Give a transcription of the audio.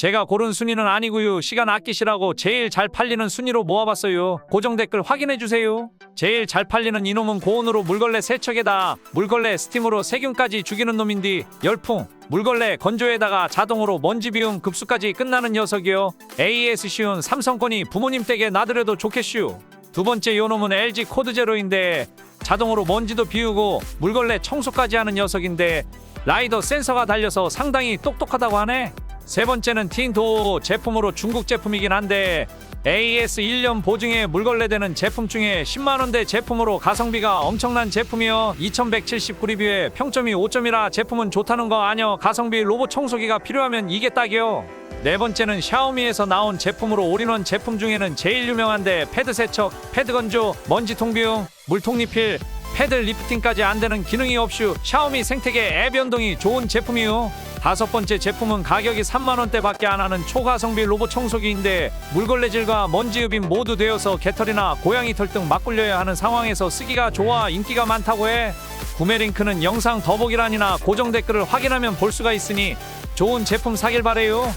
제가 고른 순위는 아니고요. 시간 아끼시라고 제일 잘 팔리는 순위로 모아봤어요. 고정 댓글 확인해 주세요. 제일 잘 팔리는 이놈은 고온으로 물걸레 세척에다 물걸레 스팀으로 세균까지 죽이는 놈인디 열풍 물걸레 건조에다가 자동으로 먼지 비움 급수까지 끝나는 녀석이요. AS 쉬운 삼성권이 부모님 댁에 놔드려도 좋겠슈. 두 번째 요놈은 LG 코드 제로인데 자동으로 먼지도 비우고 물걸레 청소까지 하는 녀석인데 라이더 센서가 달려서 상당히 똑똑하다고 하네. 세 번째는 틴도 제품으로 중국 제품이긴 한데 AS 1년 보증에 물걸레되는 제품 중에 10만원대 제품으로 가성비가 엄청난 제품이요. 2179리뷰에 평점이 5점이라 제품은 좋다는 거 아뇨 가성비 로봇 청소기가 필요하면 이게 딱이요. 네 번째는 샤오미에서 나온 제품으로 올인원 제품 중에는 제일 유명한데 패드 세척, 패드 건조, 먼지 통비용, 물통 리필, 패드 리프팅까지 안 되는 기능이 없슈. 샤오미 생태계 앱 연동이 좋은 제품이요. 다섯 번째 제품은 가격이 3만 원대밖에 안 하는 초가성비 로봇 청소기인데 물걸레질과 먼지 흡입 모두 되어서 개털이나 고양이 털 등 막 굴려야 하는 상황에서 쓰기가 좋아 인기가 많다고 해. 구매 링크는 영상 더보기란이나 고정 댓글을 확인하면 볼 수가 있으니 좋은 제품 사길 바래요.